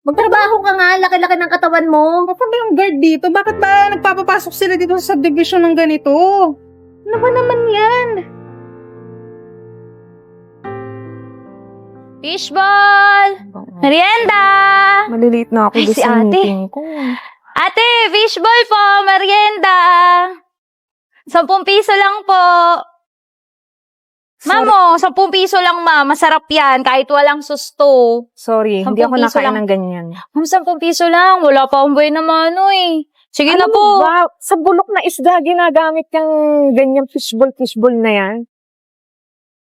Magtrabaho ka nga, laki-laki ng katawan mo. Baka ba yung guard dito? Bakit ba nagpapapasok sila dito sa subdivision ng ganito? Ano ba naman yan? Fishball! Merienda! Maliliit na ako Ay, doon si sa ate. meeting ko. Ate, fishball po! Merienda! Sampung piso lang po. Mamo, sampung piso lang ma. Masarap yan kahit walang susto. Sorry, hindi ako piso nakain lang. ng ganyan. Ma'am, sampung piso lang. Wala pa akong buhay na mano eh. Sige na Ano po. ba? Sa bulok na isda, ginagamit yung ganyang fishball, fishball na yan.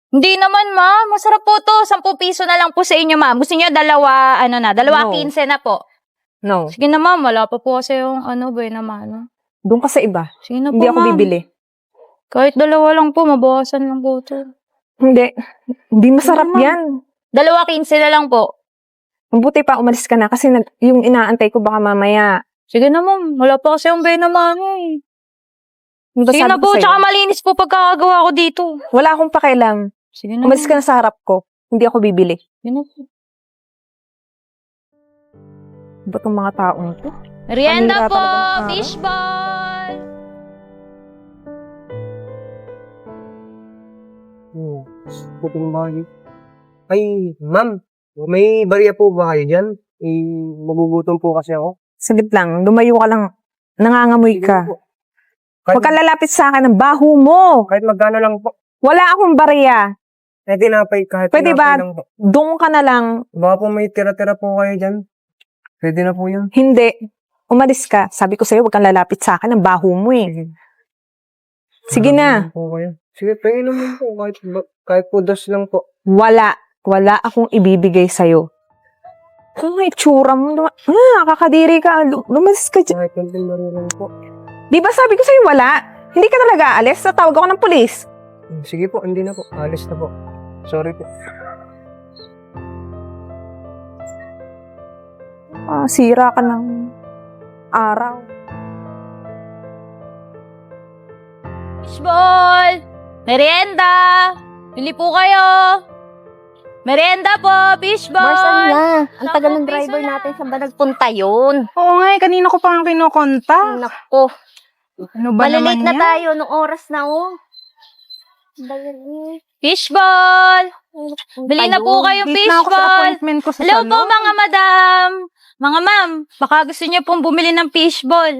Hindi naman, ma'am. Masarap po to. Sampung piso na lang po sa inyo, ma'am. Gusto niyo dalawa, ano na, dalawa No. 15 na po. No. Sige na, ma'am. Wala pa po kasi yung, ano, buhay na mano. Doon ka sa iba. Sige na po, Hindi ako ma'am. bibili. Kahit dalawa lang po, mabawasan lang po to. Hindi. Hindi masarap Hindi, ma'am. yan. Dalawa 15 na lang po. Mabuti pa umalis ka na kasi nag, yung inaantay ko baka mamaya. Sige na, ma'am. Wala pa kasi yung buhay na mano eh. Ano Sige sabi na ko po, sa'yo? tsaka malinis po pagkakagawa ko dito. Wala akong pakialam. Sige na, Umalis ka na sa harap ko. Hindi ako bibili. Sige na po. Mga taong to? Merienda Kanina po, talaga ng araw. fishball. Hmm. Puting bahay. Ay, ma'am. May barya po ba kayo dyan? Eh, magugutom po kasi ako. Saglit lang. Lumayo ka lang. Nangangamoy ka. Po. Kahit, Huwag ka lalapit sa akin ng baho mo. kahit magkano lang po. Wala akong bariya. Eh, tinapay, kahit Pwede tinapay ba? lang po. Doon ka na lang. Baka po may tira-tira po kayo dyan. Pwede na po yun. Hindi. Umalis ka. Sabi ko sa'yo, huwag kang lalapit sa akin ng baho mo eh. Sige na. Ano po kayo? Sige, pahingin naman po. Kahit, ba- kahit po dos lang po. Wala. Wala akong ibibigay sa'yo. Ano nga itsura mo? Luma- Ah, kakadiri ka. Lu- Lumalis ka dyan. Kahit konting lang po. Di ba sabi ko sa'yo wala? Hindi ka talaga aalis? Tatawag ako ng pulis. Hmm, Sige po, hindi na po. Alis na po. Sorry po. Ah, sira ka ng araw. Fishball! Merienda! Bili po kayo! Merienda po, fishball! Mars, ano na? Ang tagal ng driver natin. Saan ba nagpunta yun? Oo nga, eh, kanina ko pa ang kinukonta. Nako. Ano ba Malilate naman na yan? tayo nung oras na, oh. Ang tagal. Fishball! Bili na po kayong Late na ako sa fishball! appointment ko sa Hello salon. po mga madam! Mga ma'am, baka gusto niyo pong bumili ng fishball.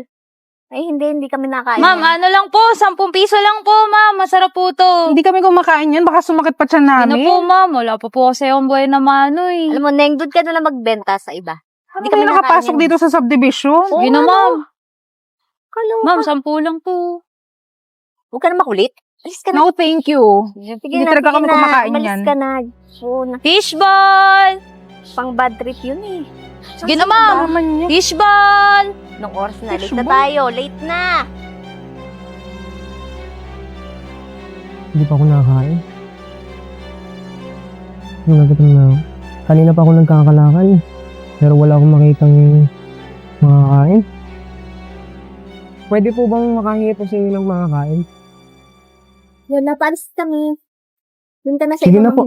Ay, hindi, hindi kami nakain. Ma'am, ano lang po, 10 piso lang po, ma'am. Masarap po to. Hindi kami kumakain yan. Baka sumakit pa siya Ano namin. po, ma'am? Wala pa po kasi akong buhay na mano eh. Alam mo, Neng, doon ka na lang magbenta sa iba. Hindi Hindi kami nakapasok dito sa subdivision. Oo Sige na, ma'am. Kaloka. Ma'am, 10 lang po. Huwag ka na makulit. Alis ka na. No, thank you. Sige Hindi na, talaga kami na. kumakain Umalis yan. ka na. Oo, na. Fishball! Pang bad trip yun eh. Sige na, ma'am. Naman niya. Fishball! Nung oras na, late na tayo. Late na. Hindi pa ako nakakain. Yung nagutom na ako. Kanina pa ako nagkakalakal. Pero wala akong makitang makakain. Pwede po bang makahingi po sa inyo ng makakain? Yun, napalis kami. Doon ka na sa Sige ibang na po.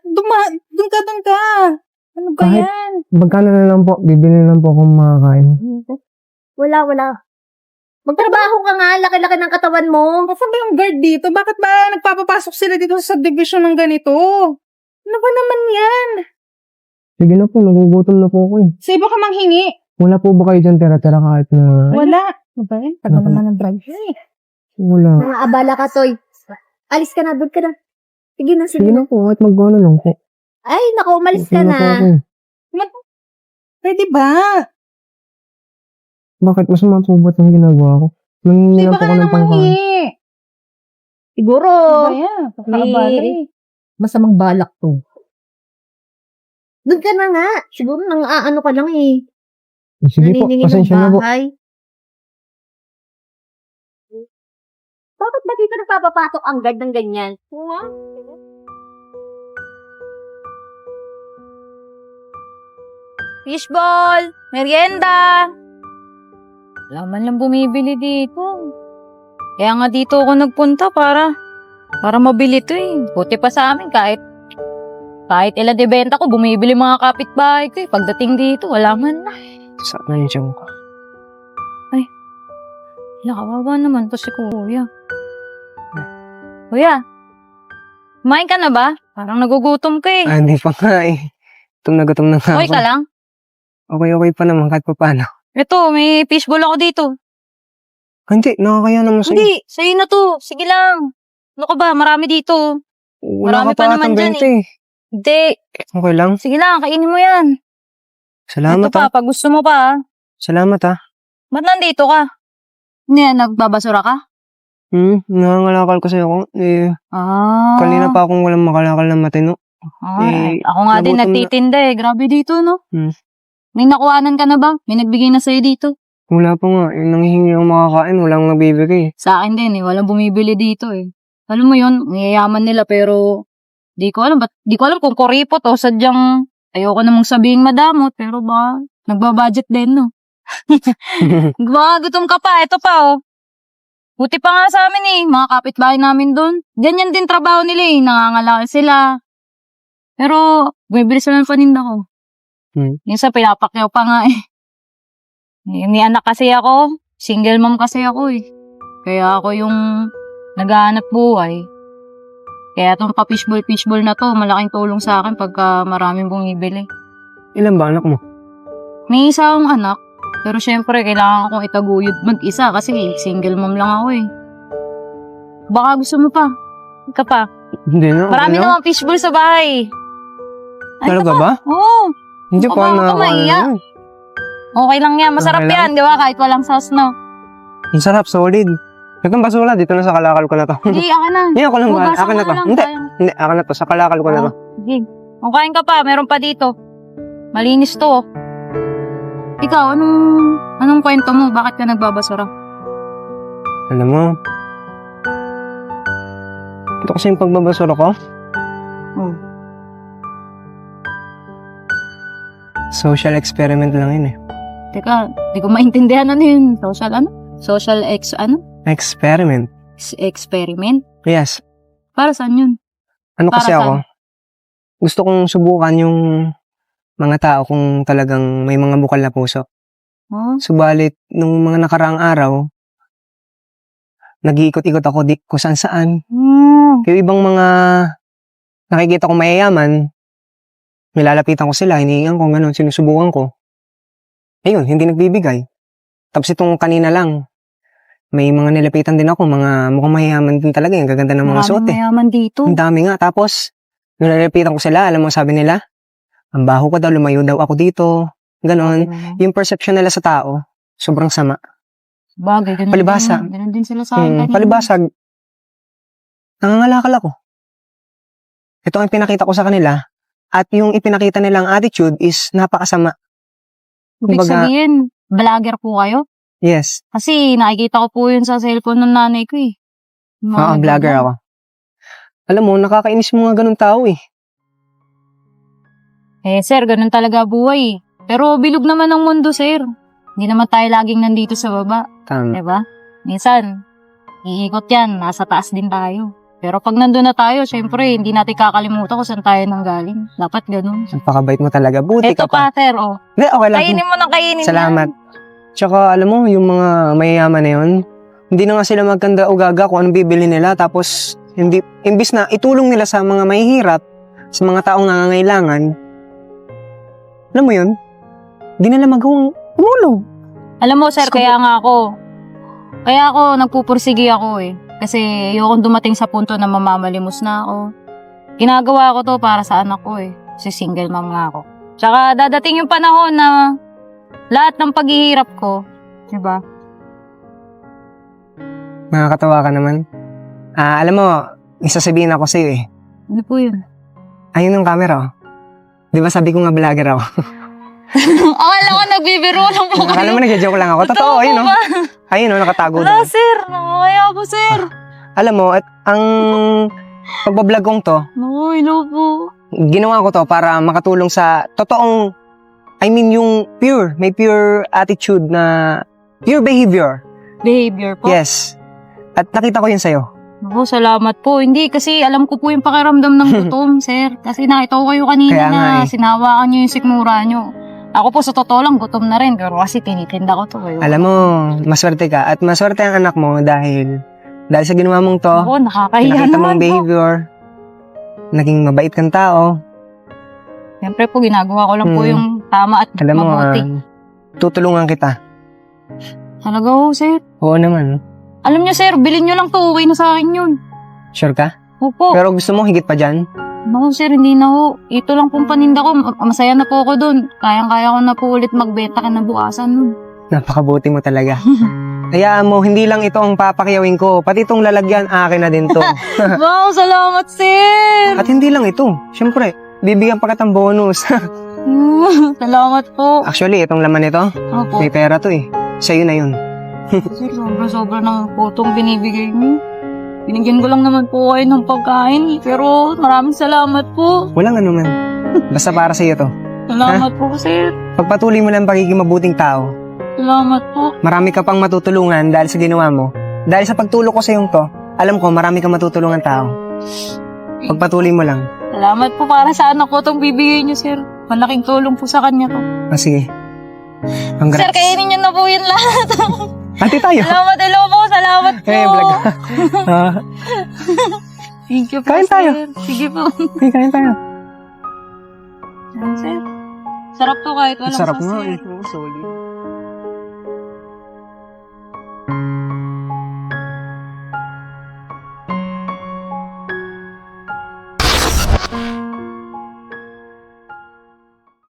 Duma, dun ka, dun ka. Ano ba Kahit- yan? Magkano na lang po? Bibili na lang po akong makakain. Wala, wala. Magtrabaho ka nga, laki-laki ng katawan mo. Baka ba yung guard dito? Bakit ba nagpapapasok sila dito sa subdivision ng ganito? Ano ba naman yan? Sige na po, nagugutom na po ako eh. Sa iba ka manghingi. Wala po ba kayo dyan tira-tira kahit na... Wala. Ano ba yan? Tagal Wala. naman ng driver eh. Wala. Mga abala ka, Toy. Alis ka na, doon ka na. Sige na, sige Sige na. na po, kahit magkano lang po. Ay, naku, umalis Okay ka po na. ako. Pwede ba? Bakit masama po ang ginagawa ko? Sa Nangingi iba lang po na ng pangkain. Siguro. Ba? Kakaabala May- eh. Masamang balak to. Doon ka na nga. Siguro nang aano ka lang eh. Sige po, Naniningil ng pasensya na po. bahay. Bakit ba dito nagpapapasok ang guard ng ganyan? Oo nga. Fishball! Merienda! Wala man lang bumibili dito. Kaya nga dito ako nagpunta para para mabili to eh. Buti pa sa amin kahit Kahit ilan ibenta ko, bumibili mga kapitbahay ko eh. Pagdating dito, wala man na. Sa na yung ko. Nakawawa naman to si kuya. Kuya, kumain ka na ba? Parang nagugutom ka eh. Ah, hindi pa nga eh. Gutom na gutom na nga Okay ako. ka lang? Okay, okay pa naman kahit pa paano. Ito, may fishbowl ako dito. Hindi, nakakaya naman sa'yo. Hindi, sa'yo na to. Sige lang. Ano ka ba? Marami dito. Wala marami ka pa pa naman atang dyan 20 eh. Hindi. Okay lang. Sige lang, kainin mo yan. Salamat Ito pa, ah. pag gusto mo pa ah. Salamat ah. Ba't nandito ka? Hindi, nagbabasura ka? Hmm, nangangalakal ko sa'yo. kung- Eh, Ah. kanina pa akong walang makalakal na matino. Ah, Eh, ako nga din, nagutom na- nagtitinda eh. Grabe dito, no? Hmm. May nakuhanan ka na ba? May nagbigay na sa'yo dito? Wala pa nga. Yung nanghihingi ang makakain, walang nabibigay. Sa akin din eh, walang bumibili dito eh. Alam mo yun, niyayaman nila pero di ko alam, ba't, di ko alam kung kuripot o sadyang ayoko namang sabihing madamot pero ba, nagbabudget din no. Mga gutom ka pa, ito pa oh. Buti pa nga sa amin eh, mga kapitbahay namin doon. Ganyan din trabaho nila eh, nangangalakal sila. Pero, bumibili sila ng paninda ko. Hmm. Minsan pinapakyaw pa nga eh. May anak kasi ako, single mom kasi ako eh. Kaya ako yung naghahanap buhay. Kaya itong pa-fishbowl-fishbowl na to, malaking tulong sa akin pagka maraming bumibili. Ilan ba anak mo? May isa akong anak, pero syempre kailangan kong itaguyod mag-isa kasi single mom lang ako eh. Baka gusto mo pa. Ka pa. Hindi na. Marami lang. namang fishbowl sa bahay. Ay, Talaga ba? Oo. Hindi pa ako na maiyak. Okay lang yan. Masarap Okay lang. yan, di ba? Kahit walang sauce, no? Ang sarap, solid. Itong basura, dito na sa kalakal ko na to. Hindi, akin na. Hindi, ako lang ba? Hugasan Akin na mo to. lang, Hindi, sayang. hindi, akin na to. Sa kalakal ko na to. Sige. Kung kain ka pa, meron pa dito. Malinis to. oh. Ikaw, anong, anong kwento mo? Bakit ka nagbabasura? Alam mo, ito kasi yung pagbabasura ko. Oh. Social experiment lang yun eh. Teka, di ko maintindihan ano yun. Social ano? Social ex, ano? Experiment. Ex- experiment? Yes. Para saan yun? Ano Para kasi saan? ako, gusto kong subukan yung mga tao kung talagang may mga bukal na puso. Oh, Subalit, nung mga nakaraang araw, nag-iikot-ikot ako di kung saan saan. hmm. Yung ibang mga nakikita ko mayayaman, nilalapitan ko sila, hinihingan ko, ganun, sinusubukan ko. Ayun, hindi nagbibigay. Tapos itong kanina lang, may mga nilapitan din ako, mga mukhang mayayaman din talaga, yung gaganda ng mga Maraming suot eh. mayaman dito. Ang dami nga. Tapos, nung nilalapitan ko sila, alam mo sabi nila, ang baho ko daw, lumayo daw ako dito. Ganon. Yung perception nila sa tao, sobrang sama. Bagay, ganun Palibhasa. din. Ganun din sila sa akin. Hmm, kanina. palibasag, nangangalakal ako. Ito ang pinakita ko sa kanila. At yung ipinakita nilang attitude is napakasama. Ibig kumbaga- sabihin, vlogger po kayo? Yes. Kasi nakikita ko po yun sa cellphone ng nanay ko eh. Mga Oo, vlogger ganun. ako. Alam mo, nakakainis yung mga ganun tao eh. Eh, sir, ganun talaga buhay eh. Pero bilog naman ang mundo, sir. Hindi naman tayo laging nandito sa baba, Tama. di ba? Minsan, iikot yan, nasa taas din tayo. Pero pag nandun na tayo, syempre, hindi natin kakalimutan kung saan tayo nanggaling. Dapat ganun. Napakabait mo talaga. Buti Eto ka pa. pa, sir, oh. Hindi, okay lang. Kainin mo ng kainin Salamat. yan. Tsaka, alam mo, yung mga mayayaman na yun, hindi na nga sila magkanda o gaga kung anong bibili nila. Tapos, hindi, imbis na itulong nila sa mga mahihirap, sa mga taong nangangailangan, alam mo yun, hindi nila magawang tumulong. Alam mo, sir, Sko- kaya nga ako, kaya ako nagpupursige ako eh. Kasi ayoko dumating sa punto na mamamalimos na ako. Ginagawa ko to para sa anak ko eh. Kasi single mom nga ako. Tsaka dadating yung panahon na lahat ng paghihirap ko, di ba? Nakakatawa ka naman. Ah, alam mo, isasabihin ako sa'yo eh. Ano po yun? Ayun yung camera oh. Di ba sabi ko nga vlogger ako? Akala ko nagbibiro lang po Akala mo kayo. nagja-joke lang ako. Totoo, po ayun oh. Ayun oh, nakatago Wala, doon. sir. Nakakaya po, sir. Alam mo, at ang pagbablog kong to, Naku, hello po. ginawa ko to para makatulong sa totoong, I mean yung pure, may pure attitude na, pure behavior. Behavior po. Yes. At nakita ko yun sa'yo. Ako, salamat po. Hindi, kasi alam ko po yung pakiramdam ng gutom, sir. Kasi nakita ko kayo kanina Kaya na nga eh. sinawakan nyo yung sikmura nyo. Ako po, sa totoo lang, gutom na rin. Pero kasi tinitinda ko to. Eh. Alam mo, maswerte ka at maswerte ang anak mo dahil dahil sa ginawa mong to, Ako, nakakahiya pinakita naman mong po. behavior, naging mabait kang tao. Siyempre po, ginagawa ko lang po Hmm. yung tama at Alam mo, mabuti. ah, tutulungan kita. Talaga ho, sir. Oo naman. Alam nyo, sir, bilhin nyo lang to. Okay na sa akin yun. Sure ka? Opo. Pero gusto mo higit pa dyan? Naku, sir, hindi na ho. Ito lang pong paninda ko. Ma- Masaya na po ako dun. Kayang-kaya ko na po ulit magbenta kinabukasan nun. Napakabuti mo talaga. Hayaan mo, hindi lang ito ang papakyawin ko. Pati itong lalagyan, akin na din to. wow, salamat, sir! At hindi lang ito. Siyempre, bibigyan pa kitang bonus. salamat po. Actually, itong laman nito, Opo. may pera to eh. Sa'yo na yun. Sir, sobra-sobra ng putong binibigay mo. Binigyan ko lang naman po kayo ng pagkain. Pero maraming salamat po. Walang ano man. Basta para sa'yo to. Salamat po, sir. Pagpatuloy mo lang ang pagiging mabuting tao, Salamat po. marami ka pang matutulungan dahil sa ginawa mo. Dahil sa pagtulong ko sa yung to, alam ko marami kang matutulungan tao. Pagpatuloy mo lang. Salamat po para sa anak ko itong bibigay niyo, sir. Malaking tulong po sa kanya to. Ah, sige. Sir, Congrats. kainin niyo na po yun lahat. Ate tayo. salamat, hello po. Salamat po. Eh, vlog. Ah, Thank you po, Kain tayo. sir. Sige po. okay, kain tayo. Sir, sarap to kahit walang Sarap sauce, nga sir. eh. Solid.